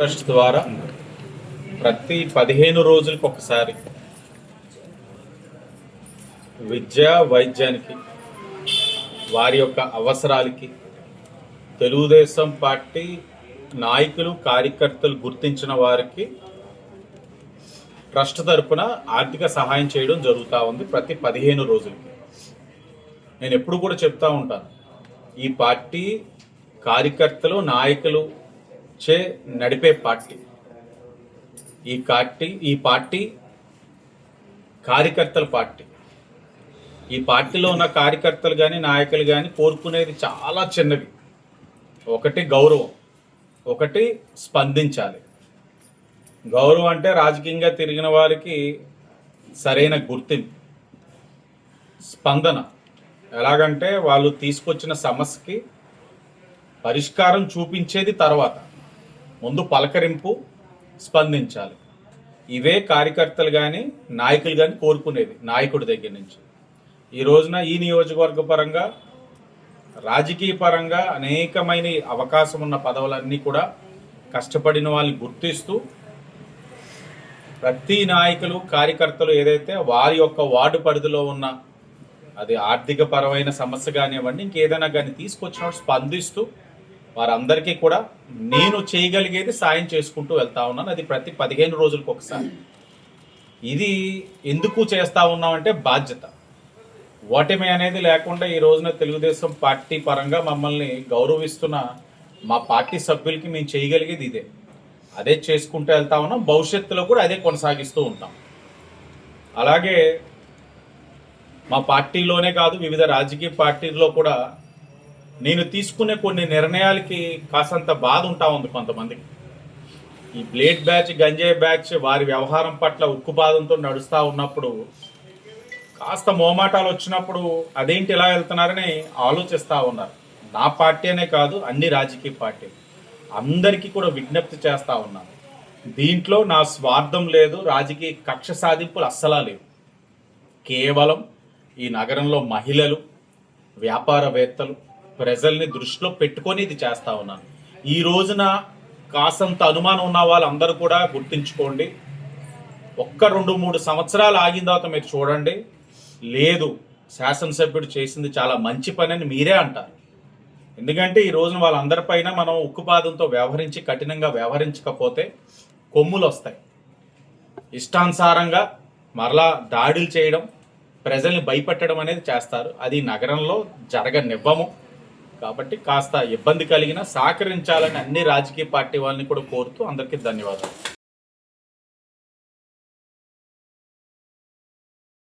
Trust ద్వారా ప్రతి పదిహేను రోజులకు ఒకసారి విద్యా వైద్యానికి వారి యొక్క అవసరాలకి తెలుగుదేశం పార్టీ నాయకులు కార్యకర్తలు గుర్తించిన వారికి ట్రస్ట్ తరపున ఆర్థిక సహాయం చేయడం జరుగుతూ ఉంది ప్రతి పదిహేను రోజులకి. నేను ఎప్పుడు కూడా చెప్తా ఉంటాను ఈ పార్టీ కార్యకర్తలు నాయకులు చే నడిపే పార్టీ. ఈ పార్టీ ఈ పార్టీ కార్యకర్తల పార్టీ. ఈ పార్టీలో ఉన్న కార్యకర్తలు కానీ నాయకులు కానీ కోరుకునేది చాలా చిన్నవి. ఒకటి గౌరవం. ఒకటి స్పందించాలి. గౌరవం అంటే రాజకీయంగా తిరిగిన వారికి సరైన గుర్తింపు. స్పందన. ఎలాగంటే వాళ్ళు తీసుకొచ్చిన సమస్యకి పరిష్కారం చూపించేది తర్వాత. ముందు పలకరింపు స్పందించాలి. ఇవే కార్యకర్తలు కానీ నాయకులు కానీ కోరుకునేది నాయకుడి దగ్గర నుంచి. ఈ రోజున ఈ నియోజకవర్గ పరంగా రాజకీయ పరంగా అనేకమైన అవకాశం ఉన్న పదవులన్నీ కూడా కష్టపడిన వాళ్ళని గుర్తిస్తూ ప్రతి నాయకులు కార్యకర్తలు ఏదైతే వారి యొక్క వార్డు పరిధిలో ఉన్న అది ఆర్థిక పరమైన సమస్య కానివ్వండి ఇంకేదైనా కానీ తీసుకొచ్చినప్పుడు స్పందిస్తూ వారందరికీ కూడా నేను చేయగలిగేది సాయం చేసుకుంటూ వెళ్తా ఉన్నాను. అది ప్రతి పదిహేను రోజులకు ఒకసారి. ఇది ఎందుకు చేస్తా ఉన్నామంటే బాధ్యత. ఓటమి అనేది లేకుండా ఈ రోజున తెలుగుదేశం పార్టీ పరంగా మమ్మల్ని గౌరవిస్తున్న మా పార్టీ సభ్యులకి మేము చేయగలిగేది ఇదే. అదే చేసుకుంటూ వెళ్తా ఉన్నాం. భవిష్యత్తులో కూడా అదే కొనసాగిస్తూ ఉంటాం. అలాగే మా పార్టీలోనే కాదు వివిధ రాజకీయ పార్టీల్లో కూడా నేను తీసుకునే కొన్ని నిర్ణయాలకి కాసంత బాధ ఉంటా ఉంది కొంతమందికి. ఈ బ్లేడ్ బ్యాచ్ గంజాయి బ్యాచ్ వారి వ్యవహారం పట్ల ఉక్కుపాదంతో నడుస్తూ ఉన్నప్పుడు కాస్త మోమాటాలు వచ్చినప్పుడు అదేంటి ఇలా వెళ్తున్నారని ఆలోచిస్తూ ఉన్నారు. నా పార్టీ అనే కాదు అన్ని రాజకీయ పార్టీలు అందరికీ కూడా విజ్ఞప్తి చేస్తూ ఉన్నాను. దీంట్లో నా స్వార్థం లేదు రాజకీయ కక్ష సాధింపులు అస్సలా లేవు. కేవలం ఈ నగరంలో మహిళలు వ్యాపారవేత్తలు ప్రజల్ని దృష్టిలో పెట్టుకొని ఇది చేస్తా ఉన్నాను ఈ రోజున కాసంత అనుమానం ఉన్న వాళ్ళందరూ కూడా గుర్తుంచుకోండి. ఒక్క రెండు మూడు సంవత్సరాలు ఆగిన తర్వాత మీరు చూడండి. లేదు శాసనసభ్యుడు చేసింది చాలా మంచి పని అని మీరే అంటారు. ఎందుకంటే ఈ రోజున వాళ్ళందరిపైన మనం ఉక్కుపాదంతో వ్యవహరించి కఠినంగా వ్యవహరించకపోతే కొమ్ములు వస్తాయి. ఇష్టానుసారంగా మరలా దాడులు చేయడం ప్రజల్ని భయపెట్టడం అనేది చేస్తారు. అది నగరంలో జరగనివ్వము. కాబట్టి కాస్త ఇబ్బంది కలిగిన సహకరించాలని అన్ని రాజకీయ పార్టీ వాళ్ళని కూడా కోరుతూ అందరికీ ధన్యవాదాలు.